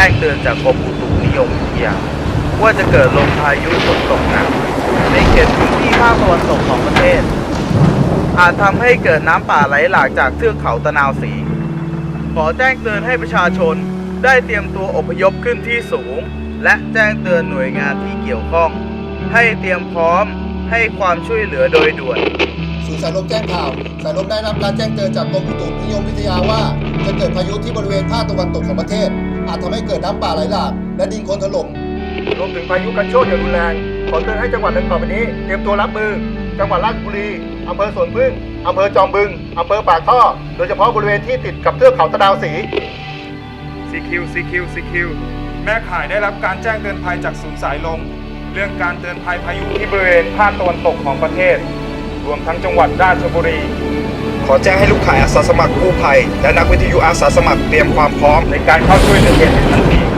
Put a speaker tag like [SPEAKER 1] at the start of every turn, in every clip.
[SPEAKER 1] จ้งเตือนจากกรมอุตุนิยมวิทยาว่าจะเกิดลมพายุฝนตกหนักในเขตพื้นที่ภาคตะวันตกของประเทศ อาจทำให้เกิดน้ำป่าไหลหลากจากเทือกเขาตะนาวสี ขอแจ้งเตือนให้ประชาชนได้เตรียมตัวอพยพขึ้นที่สูง และแจ้งเตือนหน่วยงานที่เกี่ยวข้อง ให้เตรียมพร้อมให้ความช่วยเหลือโดยด่วน
[SPEAKER 2] ศูนย์สายลมแจ้งข่าวสายลมได้รับการแจ้งเตือนจากกรมอุตุนิยมวิทยาว่า จะเกิดพายุที่บริเวณภาคตะวันตกของประเทศ อาจทำให้เกิดน้ำป่าไหลหลากและดินโคลนถล่ม
[SPEAKER 3] รวมถึงพายุกันโชคอย่างรุนแรงขอเตือนให้จังหวัดดังต่อไปนี้เตรียมตัวรับมือ จังหวัดราชบุรีอำเภอสวนพึ่งอำเภอจอมบึงอำเภอปากท่อ โดยเฉพาะบริเวณที่ติดกับเทือกเขาตะนาวสี
[SPEAKER 4] CQ CQ CQ แม่ข่ายได้รับการแจ้งเตือนภัยจากศูนย์สายลม เรื่องการเตือนภัยพายุที่บริเวณภาคตะวันตกของประเทศ รวมทั้งจังหวัดราชบุรี
[SPEAKER 1] ข อแจ้งให้ลูกข่ายอาสาสมัครกู้ภัย และนักวิทยุอาสาสมัครเตรียมความพร้อม
[SPEAKER 4] ในการเข้าช่วยเหลือเหตุในทันที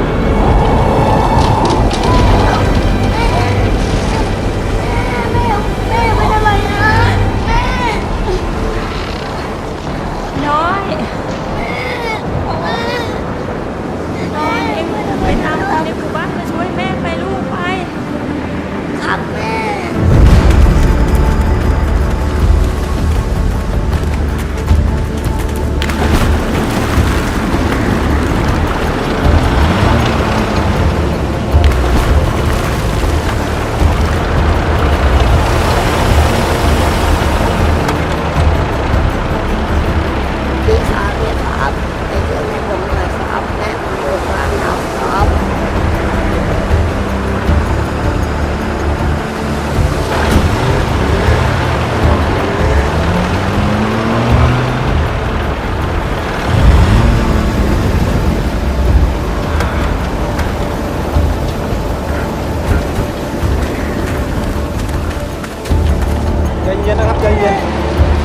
[SPEAKER 5] ใจ
[SPEAKER 3] เย็นนะครับใจเย็น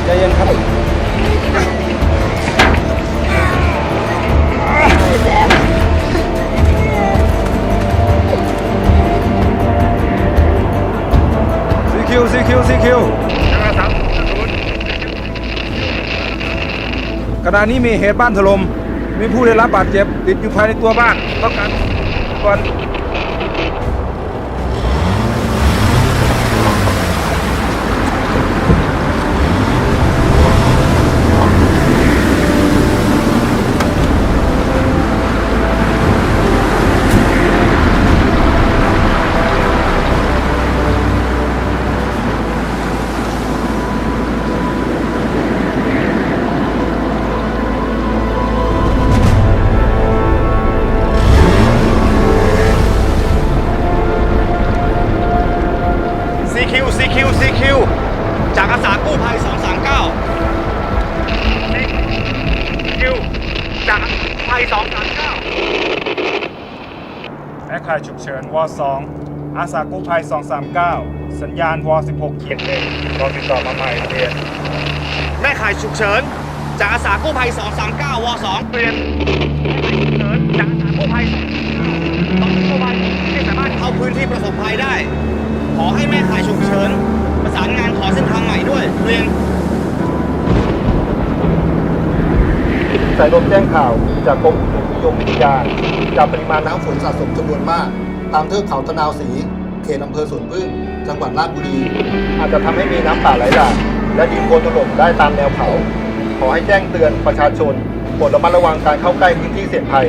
[SPEAKER 3] ใจเย็นครับ CQ CQ CQ ขณะนี้มีเหตุบ้านถล่มมีผู้ได้รับบาดเจ็บติดอยู่ภายในตัวบ้านต้องการก่อนา
[SPEAKER 6] ย
[SPEAKER 4] ฉุกเฉินว2อาสากู้ภัย 239 สัญญาณว16เขียนหนึ่งรอติดต่อมาใหม่เรียน
[SPEAKER 6] แม่ข่ายฉุกเฉิน จากอาสากู้ภัย 239 ว2
[SPEAKER 4] เรียนแม่ข่ายฉุกเฉินจากอาสากู้ภัยต้องกู้ภัยที่สามารถ
[SPEAKER 6] เข้าพื้นที่ประสบภัยได้ ขอให้แม่ข่ายฉุกเฉิน ประสานงานขอเส้นทาง
[SPEAKER 3] สายลมแจ้งข่าวจากกรมอุตุนิยมวิทยาจากปริมาณน้ำ
[SPEAKER 2] ฝนสะสมจำนวนมาก ตามเทือกเขาตะนาวสี เขตอำเภอสวนพึ่ง จังหวัดราชบุรี
[SPEAKER 3] อาจจะทำให้มีน้ำป่าไหลหลากและดินโคลนถล่มได้ตามแนวเขา ขอให้แจ้งเตือนประชาชนโปรดระมัดระวังการเข้าใกล้พื้นที่เสี่ยงภัย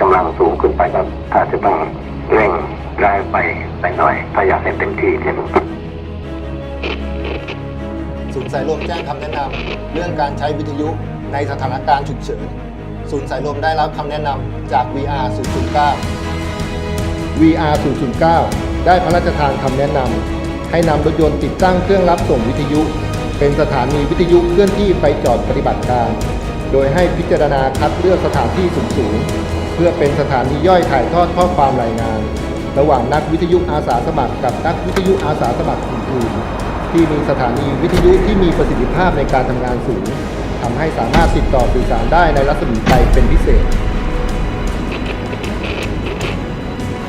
[SPEAKER 7] กำลังสูงขึ้นไปก็อาจจะต้องเร่งแรงไปไปหน่อยถ้าอยากให้เต็มที่ที่สุด
[SPEAKER 2] ศูนย์สายลมแจ้งคำแนะนำเรื่องการใช้วิทยุในสถานการณ์ฉุกเฉิน ศูนย์สายลมได้รับคำแนะนำจาก VR 009 VR 009 ได้พระราชทานคำแนะนำให้นำรถยนต์ติดตั้งเครื่องรับส่งวิทยุ เป็นสถานีวิทยุเคลื่อนที่ไปจอดปฏิบัติการ โดยให้พิจารณาคัดเลือกสถานที่สูง พื่อเป็นสถานีย่อยถ่ายทอดข้อความรายงาน ระหว่างนักวิทยุอาสาสมัคร กับนักวิทยุอาสาสมัครอื่นๆที่มีสถานีวิทยุที่มีประสิทธิภาพในการทำงานสูงทำให้สามารถติดต่อสื่อสารได้ในรัศมีไกลเป็นพิเศษ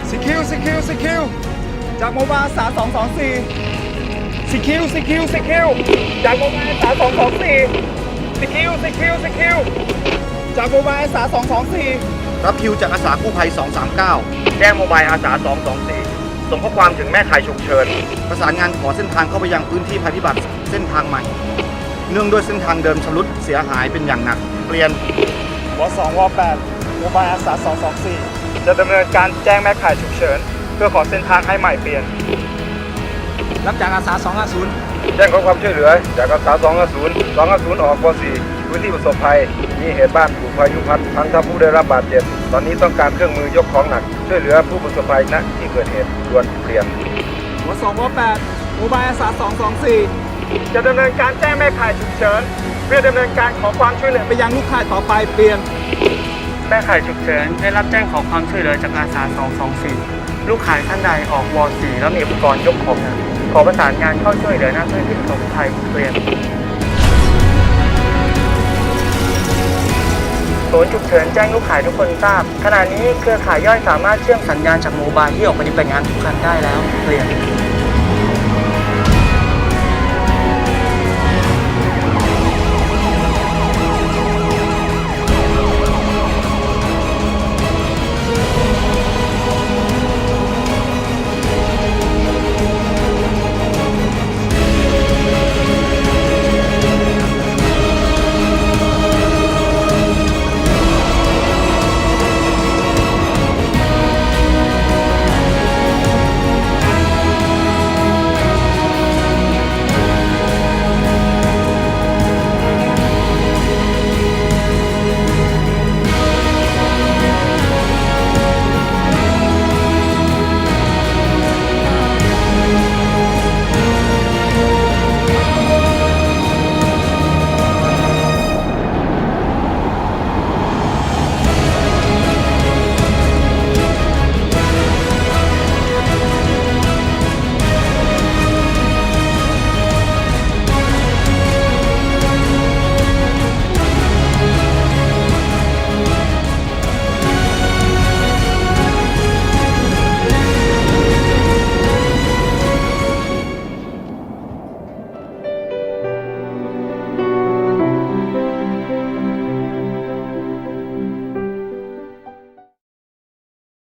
[SPEAKER 4] ซีคิวซีคิวซีคิวจากโมบายสา224ซีคิวซีคิวซีคิวจากโมบายสา224ซีคิวซีคิวซีคิวจากโมบายสา224
[SPEAKER 6] รับคิวจากอาสากู้ภัย 239 แจ้งโมบายอาสา 224 ส่งข้อความถึงแม่ข่ายฉุกเฉิน ประสานงานขอเส้นทางเข้าไปยังพื้นที่ภัยพิบัติเส้นทางใหม่ เนื่องด้วยเส้นทางเดิมชำรุดเสียหายเป็นอย่างหนัก เปลี่ยน
[SPEAKER 4] ว2ว8โมบายอาสา 224 จะดำเนินการแจ้งแม่ข่ายฉุกเฉิน เพื่อขอเส้นทางให้ใหม่เปลี่ยน
[SPEAKER 6] รับจากอาสา 250
[SPEAKER 3] แจ้งขอความช่วยเหลือจากอาสา 250 250 ออกก4 พื้นที่ประสบภัย มีเหตุบ้านถูกพายุพัดทั้งทับผู้ได้รับบาดเจ็บ ตอนนี้ต้องการเครื่องมือยกของหนัก ช่วยเหลือผู้ประสบภัยณที่เกิดเหตุด่วนเปลี่ยน
[SPEAKER 4] ว2ว8โมบายอาสา224 จะดำเนินการแจ้งแม่ข่ายฉุกเฉิน เพื่อดำเนินการขอความช่วยเหลือไปยังลูกข่ายต่อไปเปลี่ยน
[SPEAKER 8] แม่ข่ายฉุกเฉินได้รับแจ้งขอความช่วยเหลือจากอาสา224 ลูกขายท่านใดออกว .4 แล้วมีอุปกรณ์ยกของหนักขอประสานงานเข้าช่วยเหลือหน้าที่ที่ประสบภัยเปลี่ยน ศูนย์ฉุกเฉินแจ้งลูกขายทุกคนทราบ ขณะนี้เครือข่ายย่อยสามารถเชื่อมสัญญาณจากโมบายที่ออกปฏิบัติงานทุกคันได้แล้วเปลี่ยน